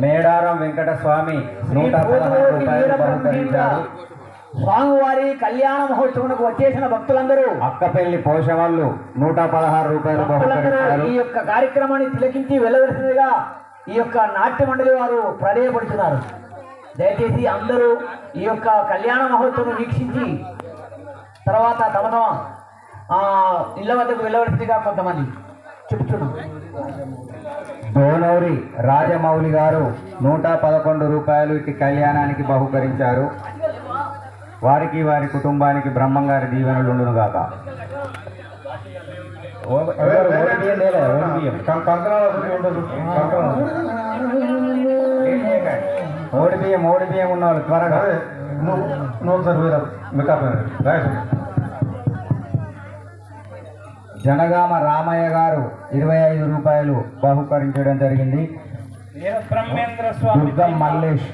మేడారం వెంకట స్వామి నూట పదహారు రూపాయలు బహుకరించారు. స్వామివారి కళ్యాణ మహోత్సవంకు వచ్చేసిన భక్తులందరూ. అక్కపెల్లి పోషవాళ్ళు నూట పదహారు రూపాయలు భక్తులందరూ ఈ యొక్క కార్యక్రమాన్ని తిలకించి వెళ్ళవలసిందిగా ఈ యొక్క నాట్య మండలి వారు ప్రాధేయపడుతున్నారు దయచేసి అందరూ ఈ యొక్క కళ్యాణ మహోత్సవం వీక్షించి తర్వాత తమ తమ ఆ, ఇళ్ళ వద్దకు వెళ్ళవలసిందిగా కొంతమంది చెప్తున్నాం దోనౌరి రాజమౌళి గారు నూట పదకొండు రూపాయలు ఇటు కళ్యాణానికి బహుకరించారు. వారికి వారి కుటుంబానికి బ్రహ్మంగారి దీవెనలు ఉండును గాక. ఓడి బియ్యం ఓడి బియ్యం ఉన్న వాళ్ళు త్వరగా. జనగామ రామయ్య గారు ఇరవై ఐదు రూపాయలు బహుకరించడం జరిగింది. దుర్గం మల్లేష్.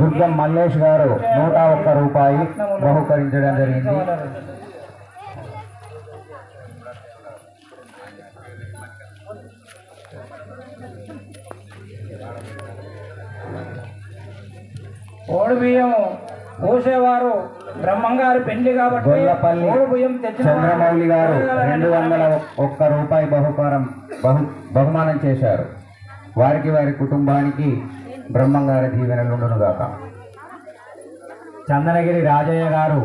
దుర్గం మల్లేష్ గారు నూట ఒక్క రూపాయి బహుకరించడం జరిగింది. ఓడి బియ్యం పోసేవారు బ్రహ్మంగారి పెళ్ళి కాబట్టి గొల్లపల్లి చంద్రమౌళి గారు రెండు వందల ఒక్క రూపాయి బహుకారం బహు బహుమానం చేశారు. వారికి వారి కుటుంబానికి బ్రహ్మంగారి దీవెనలు గాక చందనగిరి రాజయ్య గారు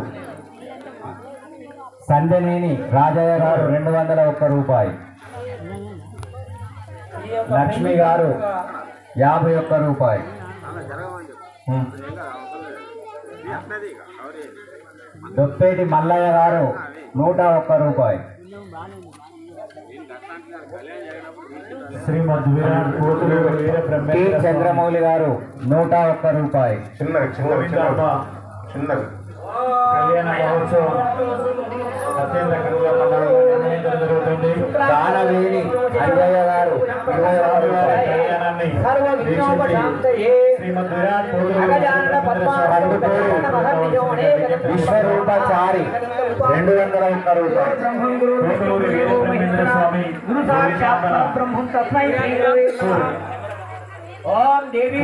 సంజనేని రాజయ్య గారు రెండు వందల ఒక్క రూపాయి. లక్ష్మి గారు యాభై ఒక్క రూపాయి. దొప్పేటి మల్లయ్య గారు నూట ఒక్క రూపాయి. శ్రీమద్ టి చంద్రమౌళి గారు నూట ఒక్క రూపాయి. చిన్నగా చిన్నగా కళ్యాణ మహోత్సవం. అత్యంత జరుగుతుంది. దానవేణి అంజయ్య గారు ఇరవై కళ్యాణాన్ని విఘ్నోపశాంతయే శ్రీమద్ విరాట్ కోతులు వీర అగజానన బ్రహ్మేంద్ర స్వామి విశ్వరూపచారి రెండు వందల ఒక్క. ఓం దేవీ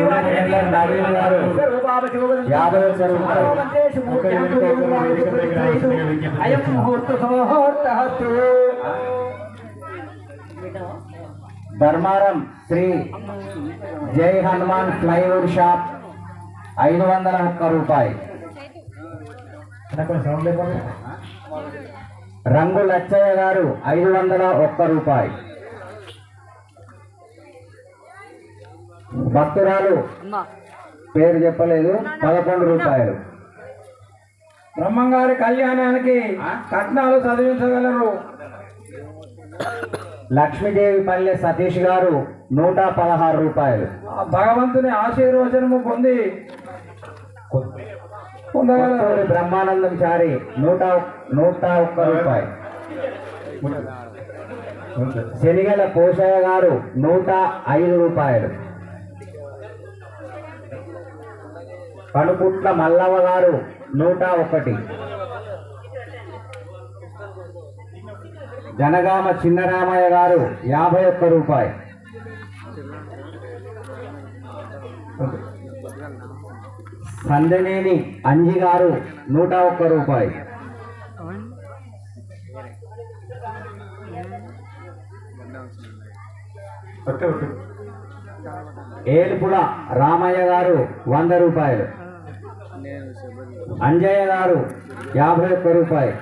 రూపాయలు అయం ముహూర్త సమూహూర్తః ధర్మారం శ్రీ జై హనుమాన్ ఫ్లైవుడ్ షాప్ ఐదు వందల ఒక్క రూపాయి. రంగు లచ్చయ్య గారు ఐదు వందల ఒక్క రూపాయి. భక్తురాలు పేరు చెప్పలేదు పదకొండు రూపాయలు. బ్రహ్మంగారి కళ్యాణానికి కట్నాలు చదివించగలరు. లక్ష్మీదేవి పల్లె సతీష్ గారు నూట పదహారు రూపాయలు. భగవంతుని ఆశీర్వచనము పొంది కొత్తూరి బ్రహ్మానందం చారి నూట నూట ఒక్క రూపాయి. శనిగల పోషయ్య గారు నూట ఐదు రూపాయలు. కనుపుట్ల మల్లవ్వ గారు నూట ఒకటి. జనగామ చిన్నరామయ్య గారు యాభై ఒక్క రూపాయి. సందనేని అంజి గారు నూట ఒక్క రూపాయి. ఏలుపుల రామయ్య గారు వంద రూపాయలు. అంజయ్య గారు యాభై ఒక్క రూపాయి.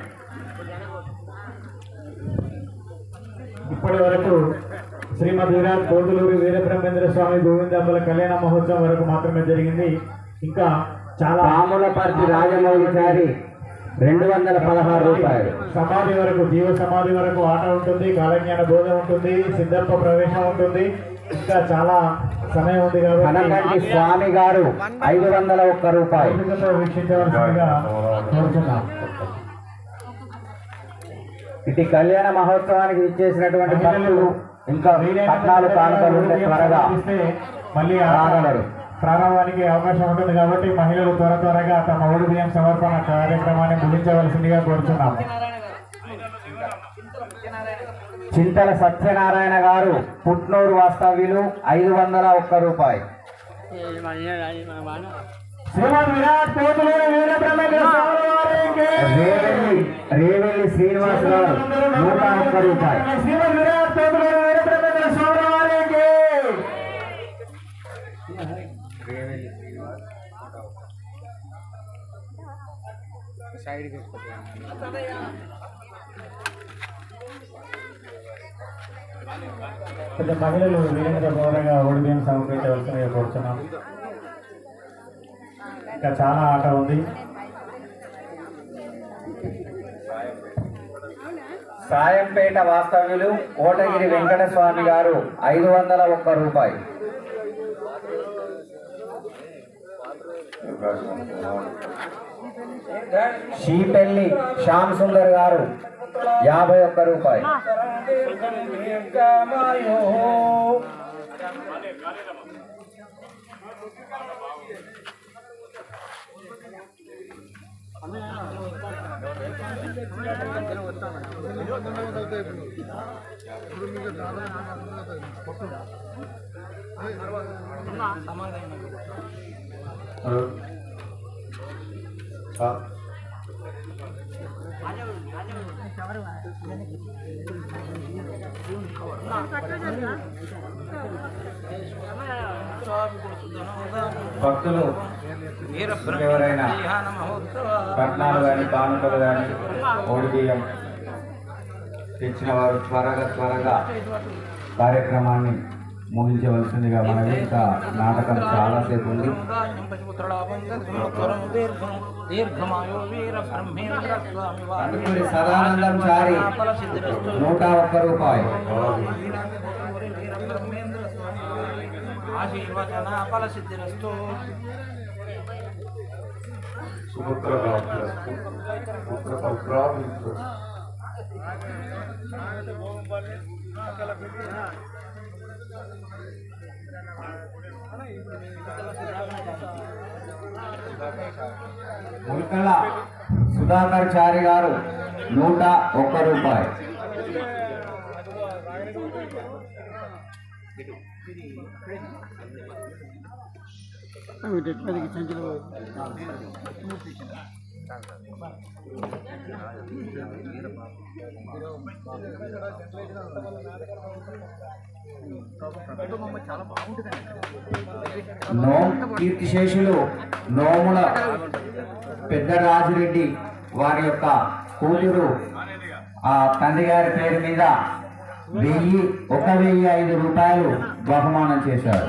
ఇప్పటి వరకు శ్రీమద్ విరాట్ కోతులూరి వీర బ్రహ్మేంద్ర స్వామి గోవిందాంబల కళ్యాణ మహోత్సవం వరకు మాత్రమే జరిగింది. ఇంకా చాలా పాములపర్తి రాజమౌళి చారి రెండు వందల పదహారు రూపాయలు. సమాధి వరకు జీవ సమాధి వరకు ఆట ఉంటుంది కాలజ్ఞాన బోధ ఉంటుంది సిద్ధప్ప ప్రవేశం ఉంటుంది. ఇంకా చాలా సమయం ఉంది కాబట్టి స్వామి గారు ఐదు వందల ఒక్క రూపాయి ఓపికతో వీక్షించవలసిందిగా కోరుతున్నాం. ఇటు కళ్యాణ మహోత్సవానికి ఇచ్చేసినటువంటి భక్తులు ఇంకా పట్నాలు కానుకలు త్వరగా మళ్ళీ రాగలరు. ప్రారంభానికి అవకాశం ఉంటుంది కాబట్టి మహిళలు త్వర త్వరగా తమ ఓడి బియ్యం సమర్పణ కార్యక్రమాన్ని ముగించవలసిందిగా కోరుతున్నాము చింతల సత్యనారాయణ గారు పుట్నూరు వాస్తవ్యులు ఐదు వందల ఒక్క రూపాయి. రేవెల్లి శ్రీనివాస్ గారు నూట ఒక్క రూపాయి. కొంచెం మహిళలు వీలైనంత దూరంగా ఓడి బియ్యం సమర్పించవలసిందిగా కోరుతున్నాం ఇంకా చాలా ఆట ఉంది. సాయంపేట వాస్తవ్యులు కోటగిరి వెంకట స్వామి గారు ఐదు వందల ఒక్క రూపాయి. షీపెల్లి శ్యామ్ సుందర్ గారు యాభై ఒక్క రూపాయి భక్తులు ఎవరైనా పట్నాలు కానీ కానుకలు కానీ ఓడిబియ్యం తెచ్చిన వారు త్వరగా త్వరగా కార్యక్రమాన్ని ముగించవలసిందిగా మనవి ఇంకా నాటకం చాలాసేపు ఉంది దీర్ఘమాయో వీర బ్రహ్మేంద్ర స్వామి అందుకని సదానందం చారి నూట ఒక్క రూపాయి ఆశీర్వచన ఫల సిద్ధిరస్తు పుత్ర ముల్కల సుధాకర్ చారి గారు నూట ఒక్క రూపాయి. నోం కీర్తిశేషులు నోముల పెద్ద రాజిరెడ్డి వారి యొక్క కూతురు ఆ తండ్రి గారి పేరు మీద వెయ్యి ఒక వెయ్యి ఐదు రూపాయలు బహుమానం చేశారు.